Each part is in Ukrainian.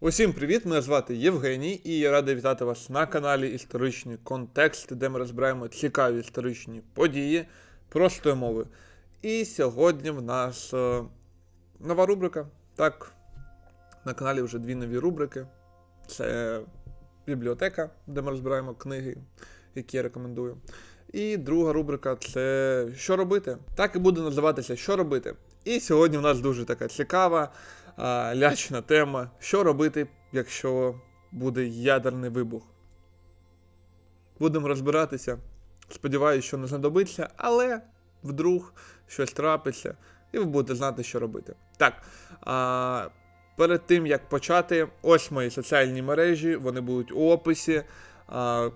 Усім привіт! Мене звати Євгеній, і я радий вітати вас на каналі Історичні контексти, де ми розбираємо цікаві історичні події простою мовою. І сьогодні в нас е, нова рубрика. Так, на каналі вже дві нові рубрики. Це бібліотека, де ми розбираємо книги, які я рекомендую. І друга рубрика це що робити. Так і буде називатися Що робити. І сьогодні в нас дуже така цікава, а, лячна тема. Що робити, якщо буде ядерний вибух. Будемо розбиратися. Сподіваюся, що не знадобиться, але вдруг щось трапиться, і ви будете знати, що робити. Так. А, перед тим як почати, ось мої соціальні мережі, вони будуть у описі.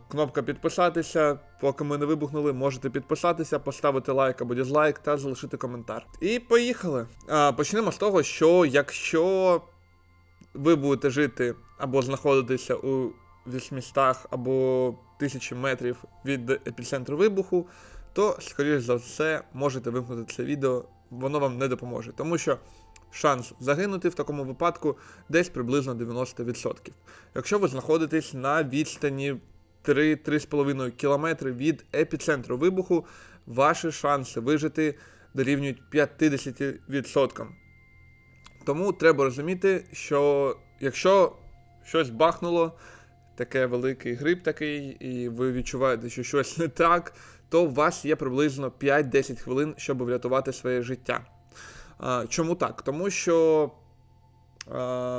Кнопка підписатися. Поки ми не вибухнули, можете підписатися, поставити лайк або дізлайк та залишити коментар. І поїхали. Почнемо з того, що якщо ви будете жити або знаходитися у 800 або 1000 метрів від епіцентру вибуху, то, скоріш за все, можете вимкнути це відео, воно вам не допоможе. Тому що шанс загинути в такому випадку десь приблизно 90%. Якщо ви знаходитесь на відстані 3-3,5 км від епіцентру вибуху, ваші шанси вижити дорівнюють 50%. Тому треба розуміти, що якщо щось бахнуло, таке великий гриб такий, і ви відчуваєте, що щось не так, то у вас є приблизно 5-10 хвилин, щоб врятувати своє життя. Чому так? Тому що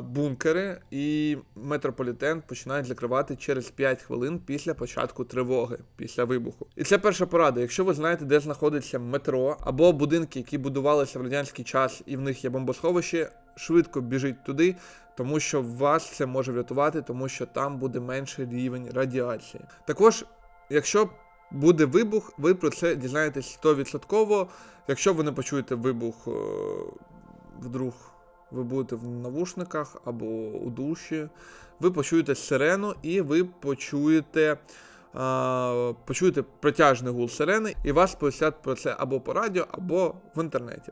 бункери і метрополітен починають закривати через 5 хвилин після початку тривоги, після вибуху. І це перша порада. Якщо ви знаєте, де знаходиться метро або будинки, які будувалися в радянський час, і в них є бомбосховище, швидко біжіть туди, тому що вас це може врятувати, тому що там буде менший рівень радіації. Також, якщо буде вибух, ви про це дізнаєтесь 100%. Якщо ви не почуєте вибух, е, вдруг ви будете в навушниках або у душі, ви почуєте сирену і ви почуєте. Почуєте протяжний гул сирени, і вас повістять про це або по радіо, або в інтернеті.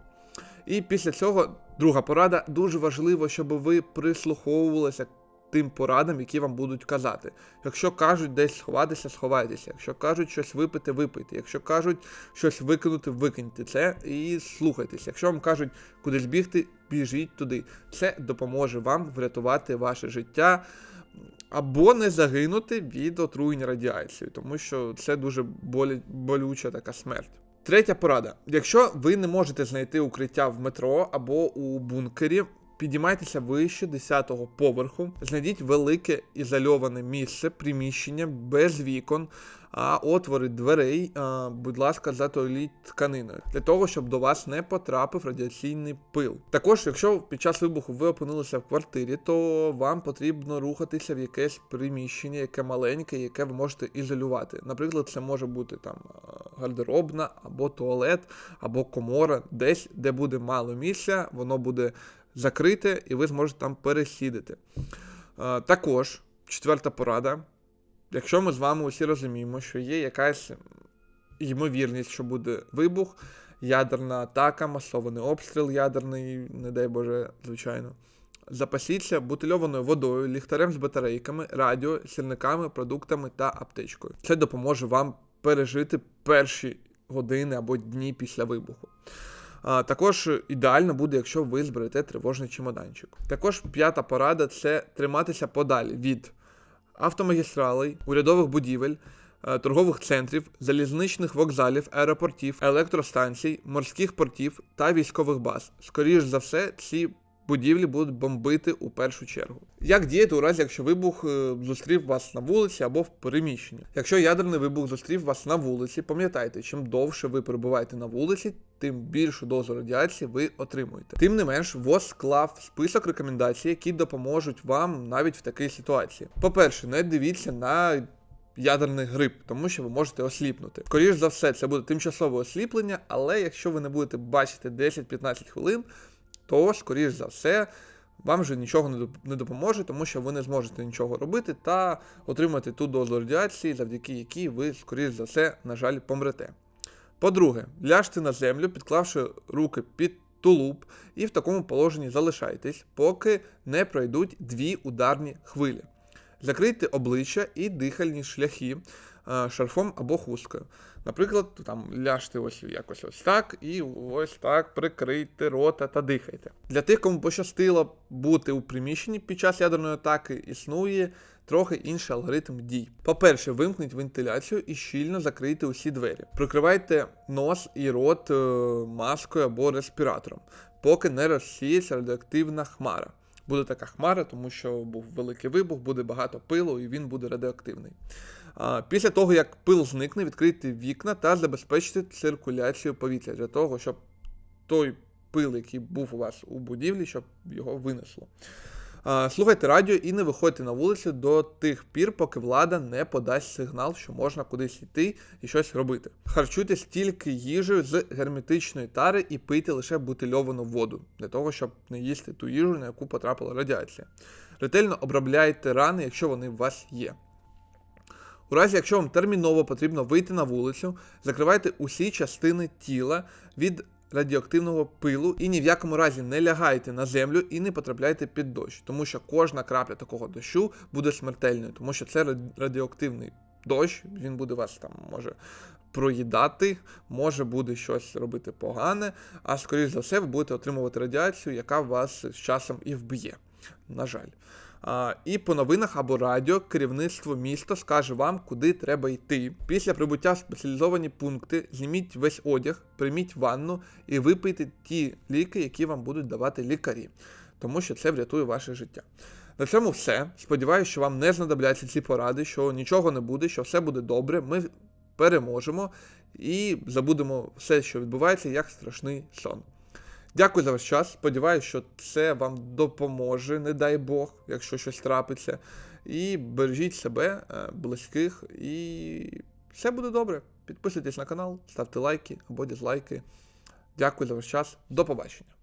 І після цього друга порада дуже важливо, щоб ви прислуховувалися тим порадам, які вам будуть казати. Якщо кажуть десь сховатися, сховайтеся. Якщо кажуть щось випити, випийте. Якщо кажуть щось викинути, викиньте це і слухайтеся. Якщо вам кажуть кудись бігти, біжіть туди. Це допоможе вам врятувати ваше життя. Або не загинути від отруєння радіацією, тому що це дуже болі... болюча така смерть. Третя порада: якщо ви не можете знайти укриття в метро або у бункері, підіймайтеся вище 10-го поверху, знайдіть велике ізольоване місце, приміщення без вікон, а отвори дверей, а, будь ласка, затоліть тканиною, для того, щоб до вас не потрапив радіаційний пил. Також, якщо під час вибуху ви опинилися в квартирі, то вам потрібно рухатися в якесь приміщення, яке маленьке, яке ви можете ізолювати. Наприклад, це може бути там гардеробна, або туалет, або комора, десь, де буде мало місця, воно буде закрите, і ви зможете там пересідати. Е, Також четверта порада. Якщо ми з вами усі розуміємо, що є якась ймовірність, що буде вибух, ядерна атака, масований обстріл ядерний, не дай Боже, звичайно. Запасіться бутильованою водою, ліхтарем з батарейками, радіо, сірниками, продуктами та аптечкою. Це допоможе вам пережити перші години або дні після вибуху. Також ідеально буде, якщо ви зберете тривожний чемоданчик. Також п'ята порада це триматися подалі від автомагістралей, урядових будівель, е, торгових центрів, залізничних вокзалів, аеропортів, електростанцій, морських портів та військових баз. Скоріше за все, ці будівлі будуть бомбити у першу чергу. Як діяти у разі, якщо вибух е, зустрів вас на вулиці або в переміщенні? Якщо ядерний вибух зустрів вас на вулиці, пам'ятайте, чим довше ви перебуваєте на вулиці, тим більшу дозу радіації ви отримуєте. Тим не менш, ВОЗ склав список рекомендацій, які допоможуть вам навіть в такій ситуації. По-перше, не дивіться на ядерний гриб, тому що ви можете осліпнути. Скоріш за все, це буде тимчасове осліплення, але якщо ви не будете бачити 10-15 хвилин, то, скоріш за все, вам вже нічого не допоможе, тому що ви не зможете нічого робити та отримати ту дозу радіації, завдяки якій ви, скоріш за все, на жаль, помрете. По-друге, ляжте на землю, підклавши руки під тулуб і в такому положенні залишайтесь, поки не пройдуть дві ударні хвилі. Закрийте обличчя і дихальні шляхи шарфом або хусткою. Наприклад, там ляжте ось якось ось так, і ось так прикрийте рота та дихайте. Для тих, кому пощастило бути у приміщенні під час ядерної атаки, існує трохи інший алгоритм дій. По-перше, вимкніть вентиляцію і щільно закрийте усі двері. Прикривайте нос і рот е, маскою або респіратором, поки не розсіється радіоактивна хмара. Буде така хмара, тому що був великий вибух, буде багато пилу і він буде радіоактивний. Після того, як пил зникне, відкрийте вікна та забезпечте циркуляцію повітря для того, щоб той пил, який був у вас у будівлі, щоб його винесло. Слухайте радіо і не виходьте на вулицю до тих пір, поки влада не подасть сигнал, що можна кудись йти і щось робити. Харчуйтесь тільки їжею з герметичної тари і пийте лише бутильовану воду, для того, щоб не їсти ту їжу, на яку потрапила радіація. Ретельно обробляйте рани, якщо вони у вас є. У разі, якщо вам терміново потрібно вийти на вулицю, закривайте усі частини тіла від радіоактивного пилу і ні в якому разі не лягайте на землю і не потрапляйте під дощ, тому що кожна крапля такого дощу буде смертельною, тому що це радіоактивний дощ, він буде вас там може проїдати, може буде щось робити погане, а скоріш за все, ви будете отримувати радіацію, яка вас з часом і вб'є. На жаль. І по новинах або радіо керівництво міста скаже вам, куди треба йти. Після прибуття в спеціалізовані пункти зніміть весь одяг, прийміть ванну і випийте ті ліки, які вам будуть давати лікарі, тому що це врятує ваше життя. На цьому все. Сподіваюся, що вам не знадобляться ці поради, що нічого не буде, що все буде добре. Ми переможемо і забудемо все, що відбувається, як страшний сон. Дякую за ваш час. Сподіваюся, що це вам допоможе, не дай Бог, якщо щось трапиться. І бережіть себе, е, близьких, і все буде добре. Підписуйтесь на канал, ставте лайки або дізлайки. Дякую за ваш час. До побачення.